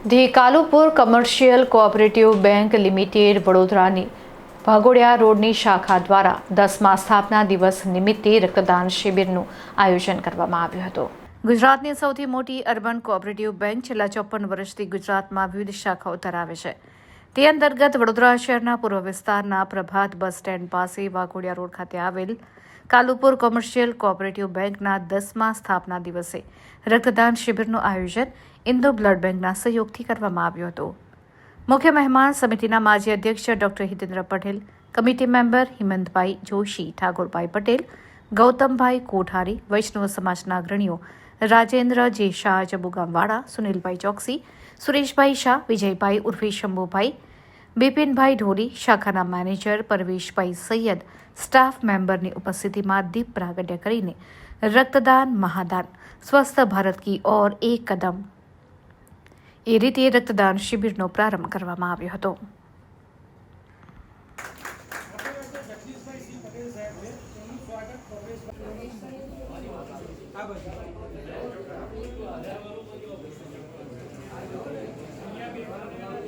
The Kalupur commercial cooperative bank limited વડોદરાની ભાગોડિયા રોડની શાખા દ્વારા દસમા સ્થાપના દિવસ નિમિત્તે રક્તદાન શિબિરનું આયોજન કરવામાં આવ્યું હતું. ગુજરાતની સૌથી મોટી અર્બન કોઓપરેટિવ બેંક છેલ્લા ચોપન વર્ષથી ગુજરાતમાં વિવિધ શાખાઓ ધરાવે છે. તે અંતર્ગત વડોદરા શહેરના પૂર્વ વિસ્તારના પ્રભાત બસ સ્ટેન્ડ પાસે વાઘોડિયા રોડ ખાતે આવેલ કાલુપુર કોમર્શિયલ કોઓપરેટિવ બેંકના દસમા સ્થાપના દિવસે રક્તદાન શિબિરનું આયોજન ઇન્દો બ્લડ બેંકના સહયોગથી કરવામાં આવ્યું હતું. મુખ્ય મહેમાન સમિતિના માજી અધ્યક્ષ doctor Hitendra Patel, committee member Himantbhai Joshi, Thakorbhai Patel, Gautambhai Kothari, Vaishnav સમાજના અગ્રણીઓ રાજેન્દ્ર જે શાહ જબુગામવાળા સુનિલભાઈ ચોકસી, સુરેશભાઈ શાહ, વિજયભાઈ ઉર્ફે શંભુભાઈ બિપિનભાઈ ઢોલી શાખાના મેનેજર પરવેશભાઈ સૈયદ સ્ટાફ મેમ્બરની ઉપસ્થિતિમાં દીપ પ્રાગટ્ય કરીને રક્તદાન મહાદાન સ્વસ્થ ભારત કી ઓર એક કદમ એ રીતે રક્તદાન શિબિરનો પ્રારંભ કરવામાં આવ્યો હતો